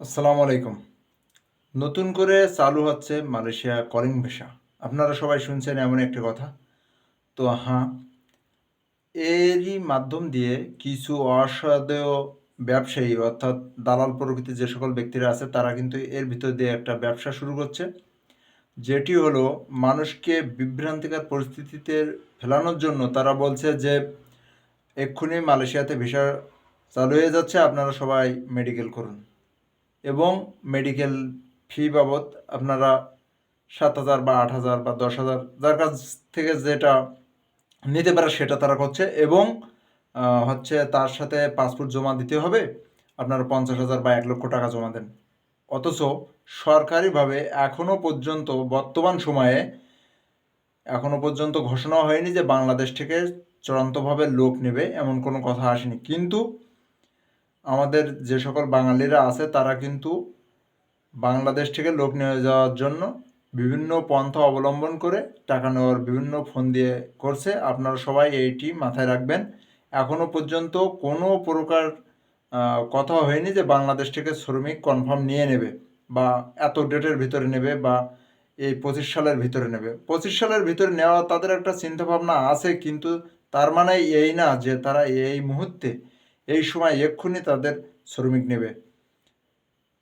আসসালামু আলাইকুম। নতুন করে চালু হচ্ছে মালয়েশিয়া কলিং ভিসা। আপনারা সবাই শুনছেন এমন একটি কথা। তো হ্যাঁ এরই মাধ্যম দিয়ে কিছু অসাধেয় ব্যবসায়ী অর্থাৎ দালাল প্রকৃতির যে সকল ব্যক্তিরা আছে, তারা কিন্তু এর ভিতর দিয়ে একটা ব্যবসা শুরু করছে। যেটি হলো, মানুষকে বিভ্রান্তিকর পরিস্থিতিতে ফেলানোর জন্য তারা বলছে যে, এক্ষুনি মালয়েশিয়াতে ভিসা চালু হয়ে যাচ্ছে, আপনারা সবাই মেডিকেল করুন। এবং মেডিকেল ফি বাবদ আপনারা সাত হাজার বা আট হাজার বা দশ হাজার, যার কাছ থেকে যেটা নিতে পারে সেটা তারা করছে এবং হচ্ছে তার সাথে পাসপোর্ট জমা দিতে হবে, আপনারা পঞ্চাশ হাজার বা এক লক্ষ টাকা জমা দেন। অথচ সরকারিভাবে এখনও পর্যন্ত বর্তমান সময়ে এখনও পর্যন্ত ঘোষণা হয়নি যে বাংলাদেশ থেকে চূড়ান্তভাবে লোক নেবে, এমন কোনো কথা আসেনি। কিন্তু আমাদের যে সকল বাঙালিরা আছে, তারা কিন্তু বাংলাদেশ থেকে লোক নিয়ে যাওয়ার জন্য বিভিন্ন পন্থা অবলম্বন করে টাকা নেওয়ার বিভিন্ন ফোন দিয়ে করছে। আপনারা সবাই এইটি মাথায় রাখবেন। এখনও পর্যন্ত কোনো প্রকার কথা হয়নি যে বাংলাদেশ থেকে শ্রমিক কনফার্ম নিয়ে নেবে বা এত ডেটের ভিতরে নেবে বা এই পঁচিশ সালের ভিতরে নেবে। পঁচিশ সালের ভিতরে নেওয়া তাদের একটা চিন্তাভাবনা আছে, কিন্তু তার মানে এই না যে তারা এই মুহূর্তে এই সময় এক্ষুনি তাদের শ্রমিক নেবে।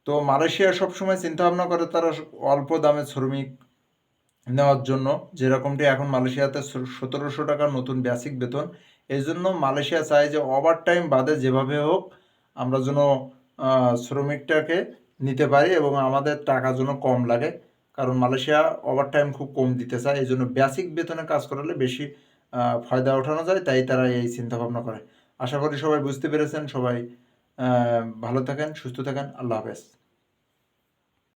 তো মালয়েশিয়া সবসময় চিন্তা ভাবনা করে তারা অল্প দামে শ্রমিক নেওয়ার জন্য, যেরকমটি এখন মালয়েশিয়াতে সতেরোশো টাকা নতুন বেসিক বেতন। এই জন্য মালয়েশিয়া চায় যে ওভার টাইম বাদে যেভাবে হোক আমরা যেন শ্রমিকটাকে নিতে পারি এবং আমাদের টাকা যেন কম লাগে। কারণ মালয়েশিয়া ওভার টাইম খুব কম দিতে চায়, এই জন্য বেসিক বেতনে কাজ করালে বেশি ফায়দা ওঠানো যায়, তাই তারা এই চিন্তাভাবনা করে। আশা করি সবাই বুঝতে পেরেছেন। সবাই ভালো থাকেন সুস্থ থাকেন। আল্লাহ হাফেজ।